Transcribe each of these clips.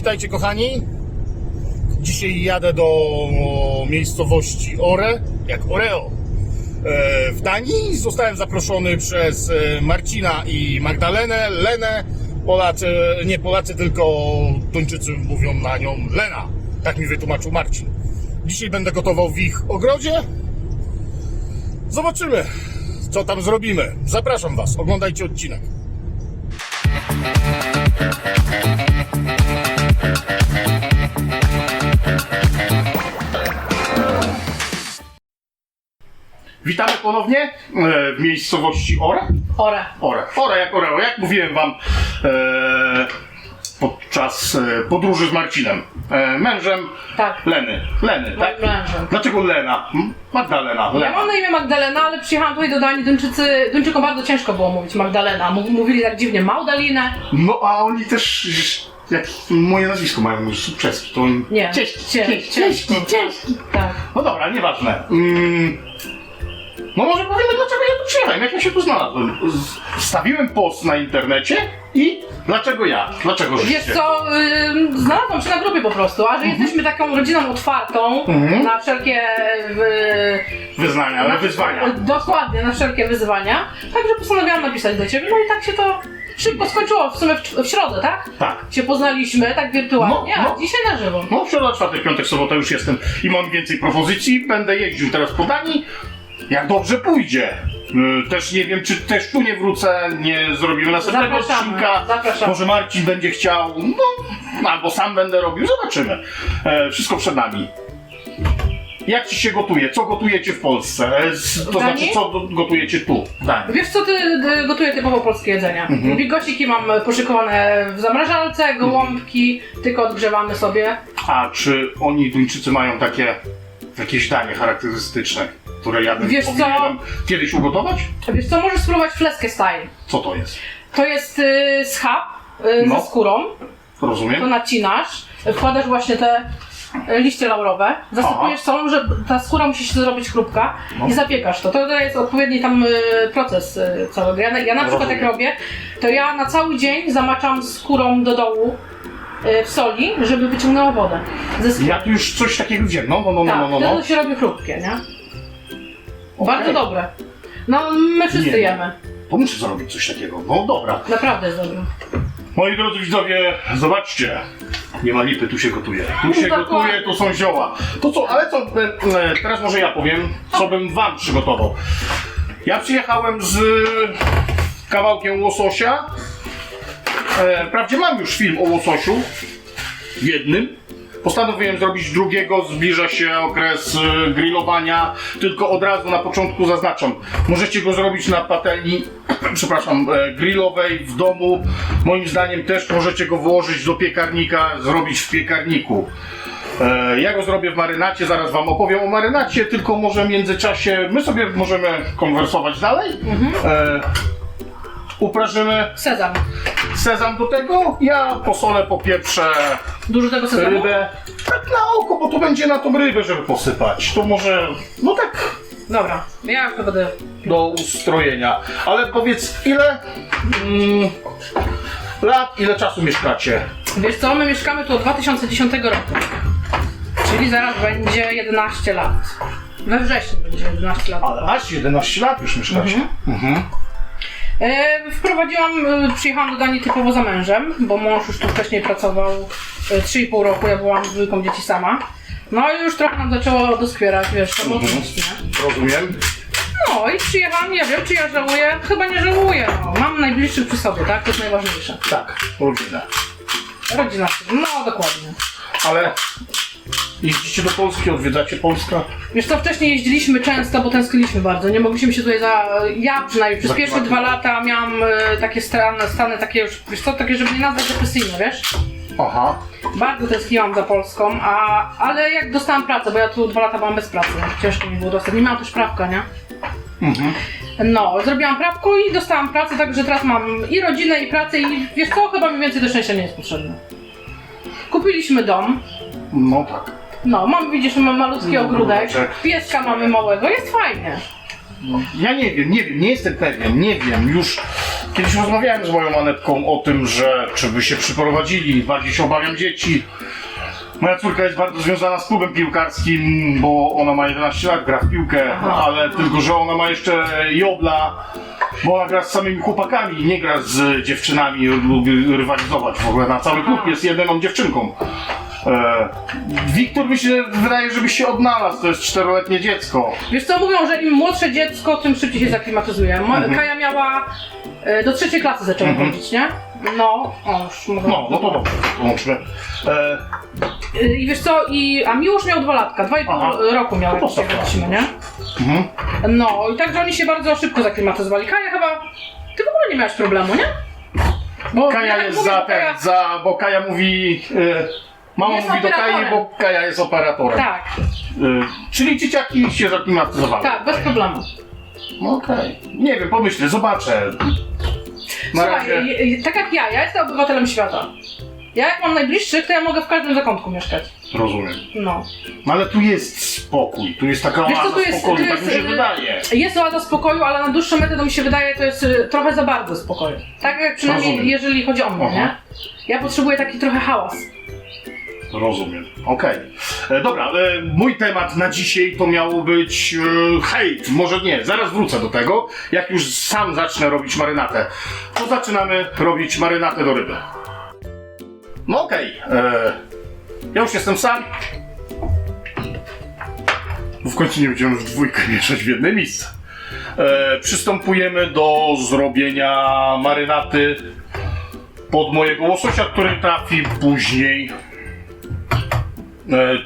Witajcie kochani. Dzisiaj jadę do miejscowości Ore, jak Oreo e, w Danii. Zostałem zaproszony przez e, Marcina i Magdalenę, Lenę. Polacy, nie Polacy, tylko Duńczycy mówią na nią Lena. Tak mi wytłumaczył Marcin. Dzisiaj będę gotował w ich ogrodzie. Zobaczymy, co tam zrobimy. Zapraszam Was, oglądajcie odcinek. Witamy ponownie e, w miejscowości Ore. Ore. Ore, Ore jak Oreo, jak mówiłem wam e, podczas e, podróży z Marcinem, e, mężem Tak. Leny. Leny, tak? mężem. Dlaczego Lena? Hmm? Magdalena. Ja Lena. mam na imię Magdalena, ale przyjechałam tutaj do Danii. Duńczycy, Duńczykom bardzo ciężko było mówić Magdalena. Mów- Mówili tak dziwnie Magdalinę. No a oni też, jak moje nazwisko mają już czeski, to oni... Nie. Cieśki, Cie- cieśki, cieśki. Tak. No dobra, nieważne. Mm, no może powiemy, dlaczego ja tu przyjechałem, jak ja się tu znalazłem. Wstawiłem post na internecie i dlaczego ja? Dlaczego Wiesz życie? co, yy, znalazłam się na grupie po prostu, a że jesteśmy taką rodziną otwartą Mhm. na wszelkie yy, Wyznania, na, ale wyzwania. Dokładnie, na wszelkie wyzwania. Także postanowiłam napisać do ciebie. No i tak się to szybko skończyło, w sumie w, w środę, tak? Tak. Się poznaliśmy, tak wirtualnie, No, no. a dzisiaj na żywo. No, środa, czwartek, piątek, sobota już jestem i mam więcej propozycji. Będę jeździł teraz po Danii. Jak dobrze pójdzie. Yy, Też nie wiem, czy też tu nie wrócę, nie zrobimy następnego Zapraszamy, odcinka. zapraszamy. Może Marcin będzie chciał, no, albo sam będę robił, zobaczymy. E, wszystko przed nami. Jak ci się gotuje? Co gotujecie w Polsce? E, To znaczy, co gotujecie tu? w Danii? Wiesz co, ty y, gotuję typowo polskie jedzenie. Mhm. Bigosiki mam poszykowane w zamrażalce, gołąbki, tylko odgrzewamy sobie. A czy oni, Duńczycy, mają takie jakieś danie charakterystyczne, które ja bym Wiesz co? powinienem kiedyś ugotować? Wiesz co, możesz spróbować fleskę style. Co to jest? To jest y, schab y, No. ze skórą, to Rozumiem? nacinasz, wkładasz właśnie te y, liście laurowe, zasypujesz solą, że ta skóra musi się zrobić chrupka No. i zapiekasz to. To jest odpowiedni tam y, proces y, całego. Ja, na- ja na przykład jak Rozumiem. robię, to ja na cały dzień zamaczam skórą do dołu y, w soli, żeby wyciągnęła wodę ze skóry. Ja tu już coś takiego widziałem. No, no, no, Tak, no, no, wtedy no. to się robi chrupkie, nie? Bardzo dobre. No, my wszyscy Nie. jemy. To muszę zrobić coś takiego. No dobra. Naprawdę jest dobre. Moi drodzy widzowie, zobaczcie. Nie ma lipy, tu się gotuje. Tu się Dokładnie. gotuje, tu są zioła. To co, ale co, e, teraz może ja powiem, co bym wam przygotował. Ja przyjechałem z kawałkiem łososia. E, Wprawdzie mam już film o łososiu. Jednym. Postanowiłem zrobić drugiego, zbliża się okres e, grillowania, tylko od razu na początku zaznaczam, możecie go zrobić na patelni, przepraszam, e, grillowej w domu. Moim zdaniem też możecie go włożyć do piekarnika, zrobić w piekarniku. E, Ja go zrobię w marynacie, zaraz wam opowiem o marynacie, tylko może w międzyczasie my sobie możemy konwersować dalej. E, Uprażymy Sezam. sezam do tego, ja posolę, popieprzę Dużo tego sezamu? rybę. Tak na oko, bo to będzie na tą rybę, żeby posypać. To może, no tak, Dobra, ja to będę... do ustrojenia. Ale powiedz, ile mm, lat, ile czasu mieszkacie? Wiesz co, my mieszkamy tu od 2010 roku. Czyli zaraz będzie 11 lat. We wrześniu będzie 11 lat. Ale aż 11 lat już mieszkacie. Mhm. E, wprowadziłam, e, przyjechałam do Danii typowo za mężem, bo mąż już tu wcześniej pracował e, 3,5 roku, ja byłam z dwójką dzieci sama. No i już trochę nam zaczęło doskwierać, wiesz, trudne. Rozumiem. No i przyjechałam, nie wiem, czy ja żałuję, chyba nie żałuję, no. Mam najbliższych przy sobie, tak? To jest najważniejsze. Tak, rodzinę. Rodzina, no dokładnie. Ale jeździcie do Polski, odwiedzacie Polskę? Wiesz co, wcześniej jeździliśmy często, bo tęskniliśmy bardzo. Nie mogliśmy się tutaj za... Ja przynajmniej przez Za pierwsze klimatem. dwa lata miałam e, takie stany, stany takie już, wiesz co, takie, żeby nie nazwać depresyjne, wiesz? Aha. Bardzo tęskniłam za Polską, a, ale jak dostałam pracę, bo ja tu dwa lata byłam bez pracy, ciężko mi było dostać, nie miałam też prawka, nie? Mhm. No, zrobiłam prawko i dostałam pracę, także teraz mam i rodzinę, i pracę i wiesz co, chyba mi więcej do szczęścia nie jest potrzebne. Kupiliśmy dom, No tak. no, mam, widzisz, mamy malutki No, ogródek, tak. pieska mamy małego, jest fajnie. Ja nie wiem, nie wiem, nie jestem pewien, nie wiem, już Kiedyś rozmawiałem z moją manetką o tym, że czy by się przyprowadzili, bardziej się obawiam dzieci. Moja córka jest bardzo związana z klubem piłkarskim, bo ona ma 11 lat, gra w piłkę, ale tylko, że ona ma jeszcze jobla, bo ona gra z samymi chłopakami, nie gra z dziewczynami, lubi rywalizować w ogóle. Na cały klub jest jedyną dziewczynką. E, Wiktor mi się wydaje, żeby się odnalazł, to jest czteroletnie dziecko. Wiesz co, mówią, że im młodsze dziecko, tym szybciej się zaklimatyzuje. Ma, Kaja miała, e, do trzeciej klasy zaczęła chodzić, nie? No, o, już. No, no to dobrze, to łączmy. E, Y, I wiesz co, i, a Miłosz miał dwa latka, dwa i pół roku miał, jak No się to spoko. wrócimy, nie? mhm. No, i także oni się bardzo szybko zaklimatyzowali. Kaja chyba, ty w ogóle nie miałeś problemu, nie? Bo ja Kaja tak jest mówię, za że Kaja- ten, za, bo Kaja mówi, e, mama Jest mówi do Kai, operatorem. bo Kaja jest operatorem. Tak, E, czyli dzieciaki się zaklimatyzowały. tak, bez problemu. No Okej. Nie wiem, pomyślę, zobaczę. Na Słuchaj, razie. tak jak ja, ja jestem obywatelem świata. Ja jak mam najbliższych, to ja mogę w każdym zakątku mieszkać. Rozumiem. No. No ale tu jest spokój, tu jest taka Wiesz co, oaza tu jest- spokoju, tu tak jest, mi się y, wydaje. Jest oaza spokoju, ale na dłuższą metę to mi się wydaje, to jest y, trochę za bardzo spokoju. Tak jak przynajmniej Rozumiem. jeżeli chodzi o mnie, Aha. nie? Ja potrzebuję taki trochę hałas. Rozumiem. Okej. E, Dobra, e, mój temat na dzisiaj to miał być e, hejt. Może nie, zaraz wrócę do tego. Jak już sam zacznę robić marynatę, to zaczynamy robić marynatę do ryby. No okej. e, Ja już jestem sam. W końcu nie będziemy w dwójkę mieszać w jedne miejsce. E, przystępujemy do zrobienia marynaty pod mojego łososia, który trafi później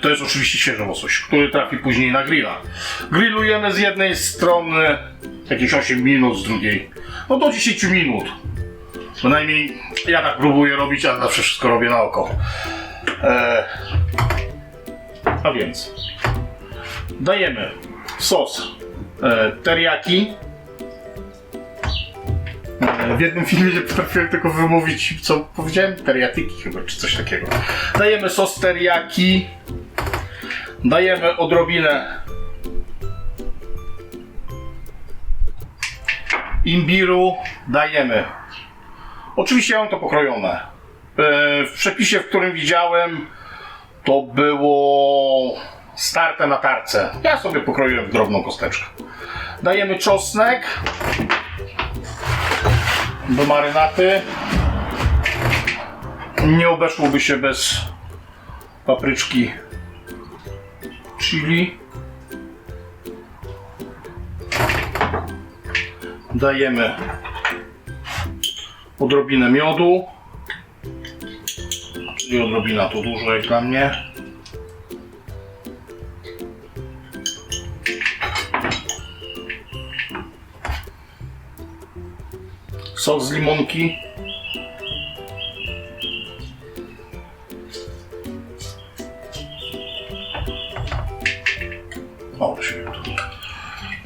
To jest oczywiście świeży łosoś, który trafi później na grilla. Grillujemy z jednej strony jakieś 8 minut, z drugiej no do 10 minut. Bynajmniej ja tak próbuję robić, a zawsze wszystko robię na oko. E, a więc dajemy sos e, teriyaki. W jednym filmie nie potrafiłem tylko wymówić, co powiedziałem, teriyaki chyba, czy coś takiego. Dajemy sos teriyaki. Dajemy odrobinę imbiru. Dajemy. Oczywiście ja mam to pokrojone. E, W przepisie, w którym widziałem, to było starte na tarce. Ja sobie pokroiłem w drobną kosteczkę. Dajemy czosnek do marynaty. Nie obeszłoby się bez papryczki chili. Dajemy odrobinę miodu. Czyli odrobina to dużo jak dla mnie. Sok z limonki. O.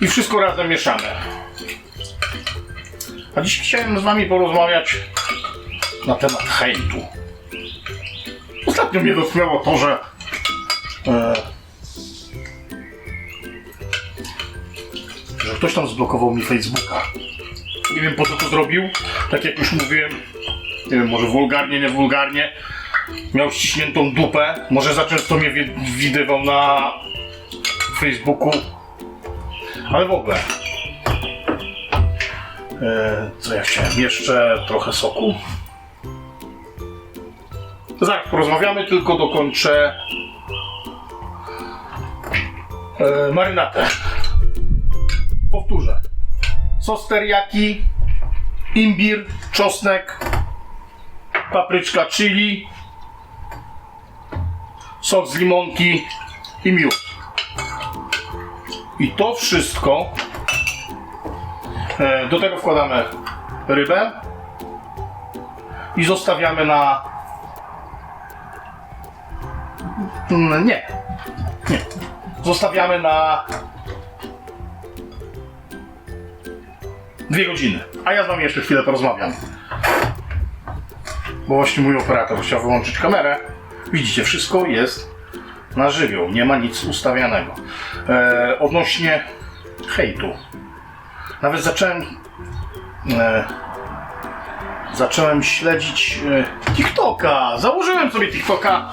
I wszystko razem mieszamy. A dziś chciałem z wami porozmawiać na temat hejtu. Ostatnio mnie dotknęło to, że e, że ktoś tam zblokował mi Facebooka. Nie wiem po co to zrobił. Tak jak już mówiłem, nie wiem, może wulgarnie, nie wulgarnie. Miał ściśniętą dupę. Może za często mnie wi- widywał na Facebooku. Ale w ogóle. E, co ja chciałem? Jeszcze trochę soku. Zaraz porozmawiamy, tylko dokończę e, marynatę. Powtórzę. Sos teriyaki, imbir, czosnek, papryczka chili, sok z limonki i miód. I to wszystko. e, Do tego wkładamy rybę i zostawiamy na. Mm, Nie. Nie. Zostawiamy na dwie godziny. A ja z wami jeszcze chwilę porozmawiam. Bo właśnie mój operator chciał wyłączyć kamerę. Widzicie, wszystko jest na żywioł, nie ma nic ustawianego. E, odnośnie hejtu. Nawet zacząłem e, zacząłem śledzić e, TikToka. Założyłem sobie TikToka.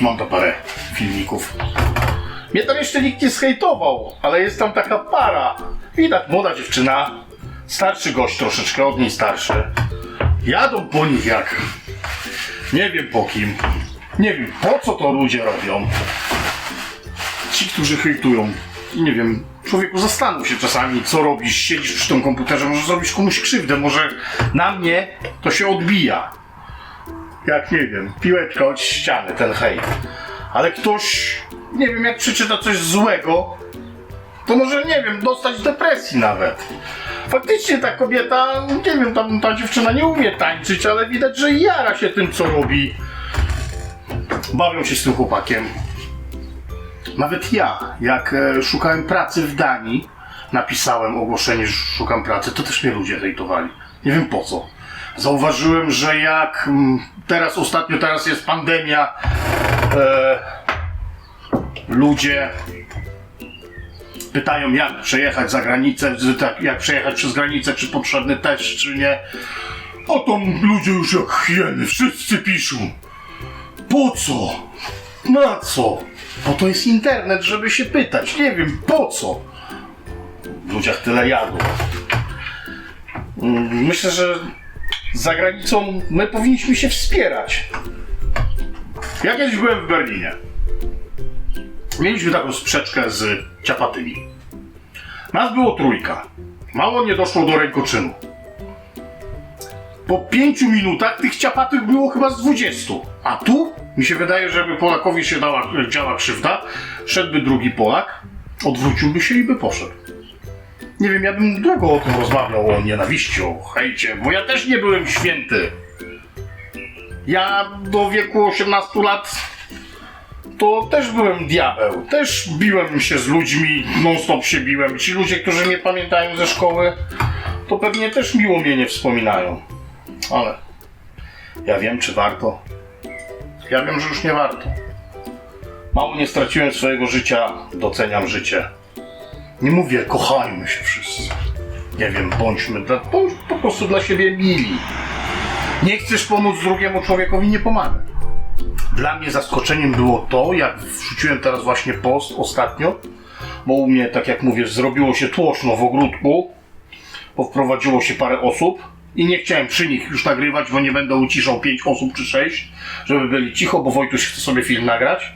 Mam to parę filmików. Mnie tam jeszcze nikt nie zhejtował, ale jest tam taka para. Widać, młoda dziewczyna, starszy gość troszeczkę, od niej starszy. Jadą po nich jak... Nie wiem po kim. Nie wiem po co to ludzie robią. Ci, którzy hejtują. Nie wiem, człowieku zastanów się czasami, co robisz, siedzisz przy tym komputerze, może zrobisz komuś krzywdę, może na mnie to się odbija. Jak nie wiem, piłeczka od ściany, ten hejt. Ale ktoś, nie wiem, jak przeczyta coś złego, to może, nie wiem, dostać depresji nawet. Faktycznie ta kobieta, nie wiem, tam ta dziewczyna nie umie tańczyć, ale widać, że jara się tym, co robi. Bawią się z tym chłopakiem. Nawet ja, jak e, szukałem pracy w Danii, napisałem ogłoszenie, że szukam pracy, to też mnie ludzie hejtowali. Nie wiem po co. Zauważyłem, że jak mm, teraz, ostatnio teraz jest pandemia, e, ludzie pytają jak przejechać za granicę, tak, jak przejechać przez granicę, czy potrzebny test, czy nie. O to ludzie już jak hieny, wszyscy piszą. Po co? Na co? Bo to jest internet, żeby się pytać. Nie wiem po co. W ludziach tyle jadą. Mm, Myślę, że za granicą my powinniśmy się wspierać. Ja kiedyś byłem w Berlinie. Mieliśmy taką sprzeczkę z ciapatymi. Nas było trójka. Mało nie doszło do rękoczynu. Po pięciu minutach tych ciapatych było chyba z dwudziestu. A tu mi się wydaje, żeby Polakowi się dała, działa krzywda, szedłby drugi Polak, odwróciłby się i by poszedł. Nie wiem, ja bym długo o tym rozmawiał, o nienawiści, o hejcie, bo ja też nie byłem święty. Ja do wieku 18 lat to też byłem diabeł. Też biłem się z ludźmi, non-stop się biłem. Ci ludzie, którzy mnie pamiętają ze szkoły, to pewnie też miło mnie nie wspominają. Ale ja wiem, czy warto. Ja wiem, że już nie warto. Mało nie straciłem swojego życia, doceniam życie. Nie mówię, kochajmy się wszyscy. Nie wiem, bądźmy, dla, bądź po prostu dla siebie mili. Nie chcesz pomóc drugiemu człowiekowi, nie pomagaj. Dla mnie zaskoczeniem było to, jak wrzuciłem teraz właśnie post ostatnio, bo u mnie, tak jak mówię, zrobiło się tłoczno w ogródku, bo wprowadziło się parę osób i nie chciałem przy nich już nagrywać, bo nie będę uciszał pięć osób czy sześć, żeby byli cicho, bo Wojtuś chce sobie film nagrać.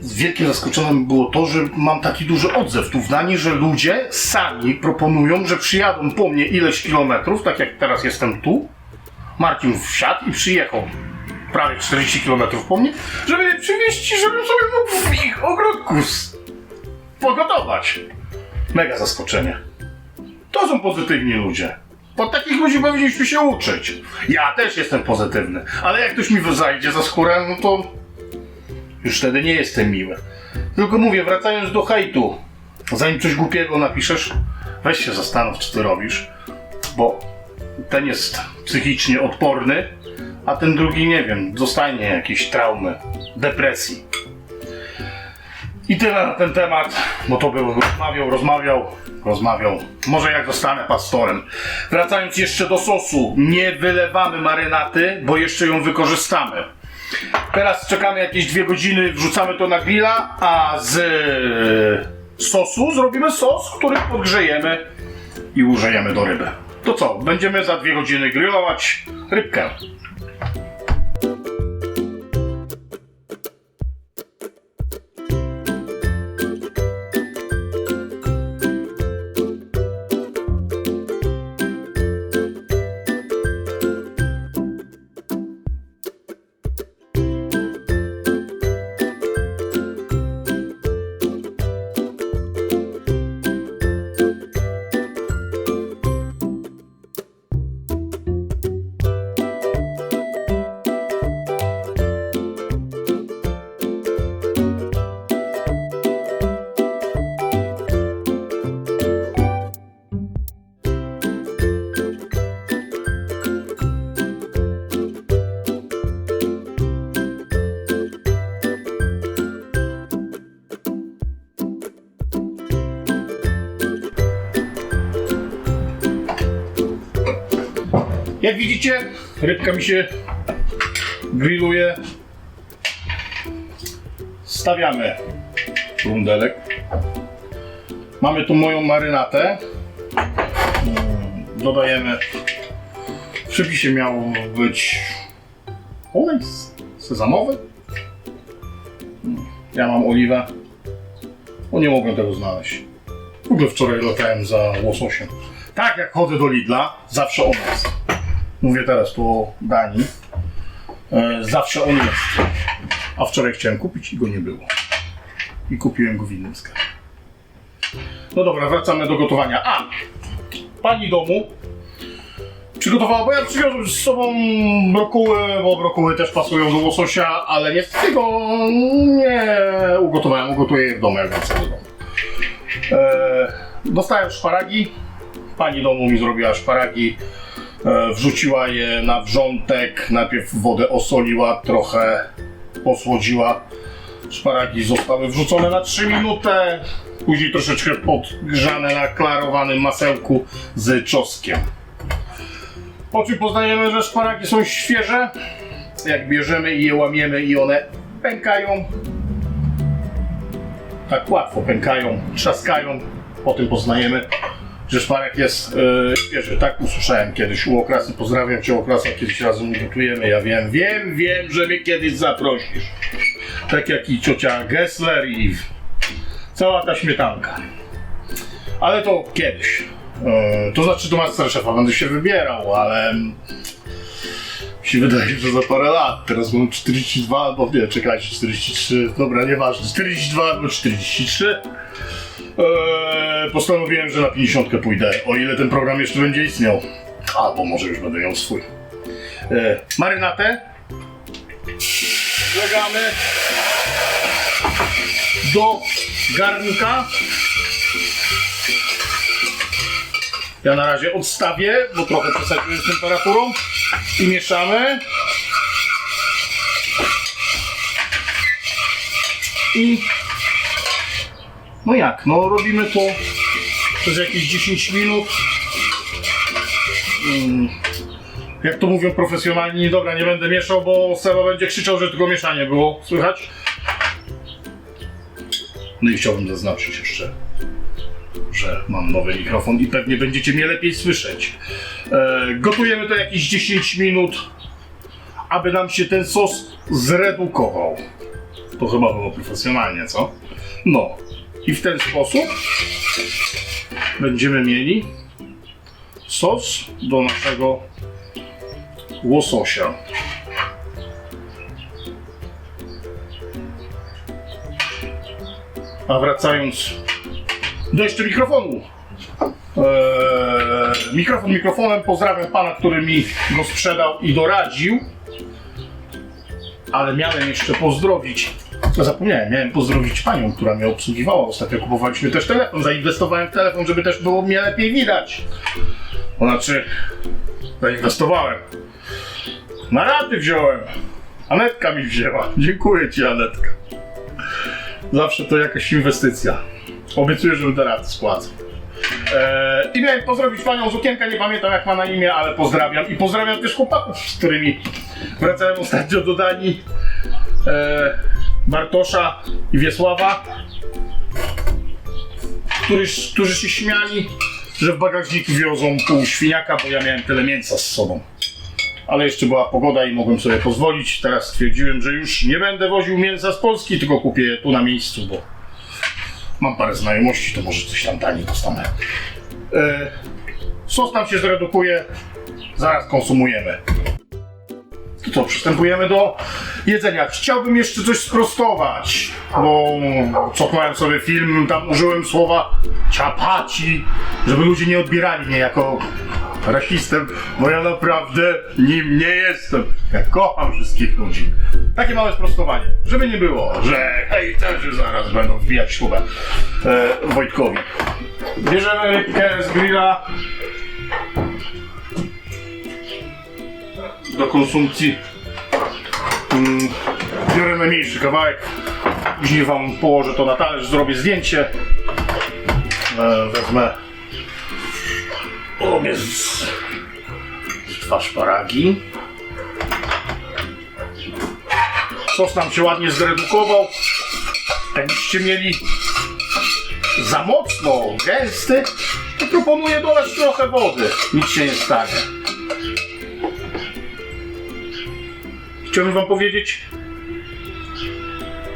Z wielkim zaskoczeniem było to, że mam taki duży odzew tu w Danii, że ludzie sami proponują, że przyjadą po mnie ileś kilometrów, tak jak teraz jestem tu. Marcin wsiadł i przyjechał prawie 40 km po mnie, żeby mnie przywieźć, żebym sobie mógł w ich ogródku s- pogotować. Mega zaskoczenie. To są pozytywni ludzie. Od takich ludzi powinniśmy się uczyć. Ja też jestem pozytywny, ale jak ktoś mi zajdzie za skórę, no to już wtedy nie jestem miły. Tylko mówię, wracając do hejtu, zanim coś głupiego napiszesz, weź się zastanów, co ty robisz, bo ten jest psychicznie odporny, a ten drugi, nie wiem, dostanie jakieś traumy, depresji. I tyle na ten temat, bo to był rozmawiał, rozmawiał, rozmawiał. Może jak zostanę pastorem. Wracając jeszcze do sosu, nie wylewamy marynaty, bo jeszcze ją wykorzystamy. Teraz czekamy jakieś dwie godziny, wrzucamy to na grilla, a z e, sosu zrobimy sos, który podgrzejemy i użyjemy do ryby. To co, będziemy za dwie godziny grillować rybkę. Jak widzicie, rybka mi się grilluje. Stawiamy rundelek. Mamy tu moją marynatę. Mm, Dodajemy. W przepisie miał być olej sezamowy. Mm, Ja mam oliwę. Bo nie mogłem tego znaleźć. W ogóle wczoraj latałem za łososiem. Tak jak chodzę do Lidla, zawsze on jest. Mówię teraz po Danii. E, zawsze on jest. A wczoraj chciałem kupić i go nie było. I kupiłem go w innym sklepie. No dobra, wracamy do gotowania. A! Pani domu przygotowała, bo ja przywiozłem z sobą brokuły, bo brokuły też pasują do łososia, ale niestety go nie ugotowałem. Ugotuję je w domu, jak wracę do domu. E, dostałem szparagi. Pani domu mi zrobiła szparagi. E, wrzuciła je na wrzątek. Najpierw wodę osoliła, trochę posłodziła. Szparagi zostały wrzucone na 3 minuty. Później troszeczkę podgrzane na klarowanym masełku z czosnkiem. Po czym poznajemy, że szparagi są świeże. Jak bierzemy i je łamiemy i one pękają, tak łatwo pękają, trzaskają. Po tym poznajemy, że szparek jest e, świeży. Tak usłyszałem kiedyś u Okrasy. Pozdrawiam Cię Okrasa, kiedyś razem gotujemy. Ja wiem, wiem, wiem, że mnie kiedyś zaprosisz. Tak jak i ciocia Gessler i cała ta śmietanka. Ale to kiedyś. E, to znaczy do Masterchefa będę się wybierał, ale mi się wydaje, że za parę lat. Teraz mam 42 albo nie, czekajcie, 43. Dobra, nieważne. 42 albo 43. Eee, postanowiłem, że na 50 pójdę, o ile ten program jeszcze będzie istniał. Albo może już będę miał swój. Eee, marynatę. Wlegamy do garnka. Ja na razie odstawię, bo trochę przesadziłem z temperaturą i mieszamy. I no jak? No robimy to przez jakieś 10 minut. Mm, Jak to mówią profesjonalni, dobra, nie będę mieszał, bo Seba będzie krzyczał, że tylko mieszanie było. Słychać? No i chciałbym zaznaczyć jeszcze, że mam nowy mikrofon i pewnie będziecie mnie lepiej słyszeć. E, gotujemy to jakieś 10 minut, aby nam się ten sos zredukował. To chyba było profesjonalnie, co? No. I w ten sposób będziemy mieli sos do naszego łososia. A wracając do jeszcze mikrofonu. Eee, mikrofon mikrofonem. Pozdrawiam pana, który mi go sprzedał i doradził. Ale miałem jeszcze pozdrowić. Zapomniałem, miałem pozdrowić panią, która mnie obsługiwała. Ostatnio kupowaliśmy też telefon. Zainwestowałem w telefon, żeby też było mnie lepiej widać. Znaczy, zainwestowałem. Na raty wziąłem. Anetka mi wzięła. Dziękuję ci, Anetka. Zawsze to jakaś inwestycja. Obiecuję, że będę raty spłacał. Eee, I miałem pozdrowić panią z okienka, nie pamiętam jak ma na imię, ale pozdrawiam. I pozdrawiam też chłopaków, z którymi wracałem ostatnio do Danii. Eee, Bartosza i Wiesława, którzy, którzy się śmiali, że w bagażniku wiozą pół świniaka, bo ja miałem tyle mięsa z sobą. Ale jeszcze była pogoda i mogłem sobie pozwolić. Teraz stwierdziłem, że już nie będę woził mięsa z Polski, tylko kupię je tu na miejscu, bo mam parę znajomości, to może coś tam taniej dostanę. E, sos nam się zredukuje, zaraz konsumujemy. To co, przystępujemy do jedzenia. Chciałbym jeszcze coś sprostować, bo cofnąłem sobie film, tam użyłem słowa ciapaci, żeby ludzie nie odbierali mnie jako rasistę, bo ja naprawdę nim nie jestem. Ja kocham wszystkich ludzi. Takie małe sprostowanie, żeby nie było, że hejterzy zaraz będą wbijać ślubę e, Wojtkowi. Bierzemy rybkę z grilla do konsumpcji. Mm, biorę najmniejszy kawałek. Później wam położę to na talerz, zrobię zdjęcie. E, wezmę z, z dwa szparagi. Sos nam się ładnie zredukował. Jakbyście mieli za mocno gęsty, to proponuję dolać trochę wody. Nic się nie stanie. Chciałbym wam powiedzieć,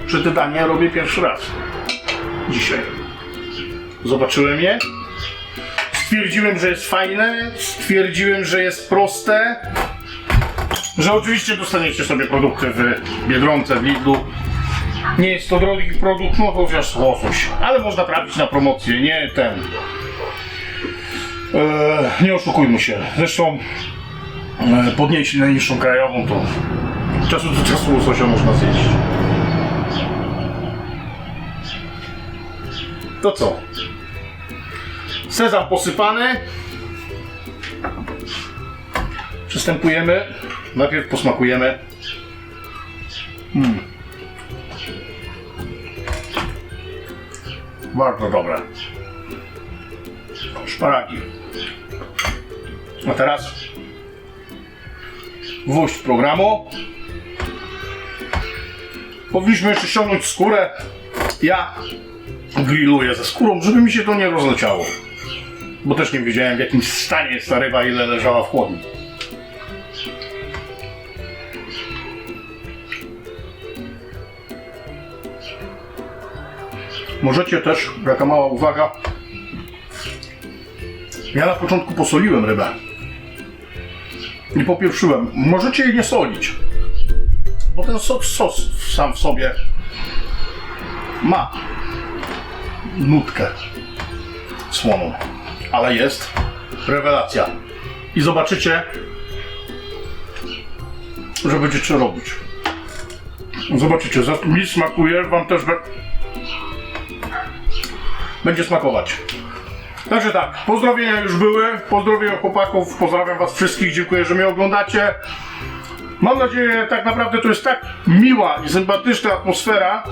że te dania robię pierwszy raz. Dzisiaj. Zobaczyłem je. Stwierdziłem, że jest fajne. Stwierdziłem, że jest proste. Że oczywiście dostaniecie sobie produkty w Biedronce, w Lidlu. Nie jest to drogi produkt, no chociaż łosoś. Ale można trafić na promocję, nie ten. Eee, nie oszukujmy się. Zresztą e, podnieśli najniższą krajową, to czasu do czasu łososia można zjeść. To co? Sezam posypany. Przystępujemy. Najpierw posmakujemy. Mm. Bardzo dobre. Szparagi. A teraz gwóźdź programu. Powinniśmy jeszcze ściągnąć skórę. Ja grilluję ze skórą, żeby mi się to nie rozleciało. Bo też nie wiedziałem w jakim stanie jest ta ryba, ile leżała w chłodni. Możecie też, taka mała uwaga, ja na początku posoliłem rybę. Nie popieprzyłem. Możecie jej nie solić. Bo ten sos, sos sam w sobie ma nutkę słoną. Ale jest rewelacja. I zobaczycie, że będziecie robić. Zobaczycie, mi smakuje, wam też będzie smakować. Także tak, pozdrowienia już były. Pozdrowienia chłopaków, pozdrawiam was wszystkich, dziękuję, że mnie oglądacie. Mam nadzieję, tak naprawdę to jest tak miła i sympatyczna atmosfera,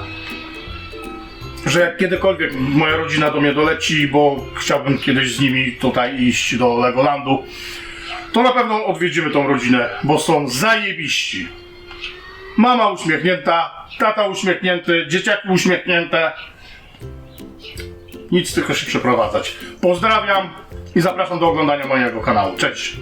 że jak kiedykolwiek moja rodzina do mnie doleci, bo chciałbym kiedyś z nimi tutaj iść do Legolandu, to na pewno odwiedzimy tą rodzinę, bo są zajebiści. Mama uśmiechnięta, tata uśmiechnięty, dzieciaki uśmiechnięte. Nic tylko się przeprowadzać. Pozdrawiam i zapraszam do oglądania mojego kanału. Cześć!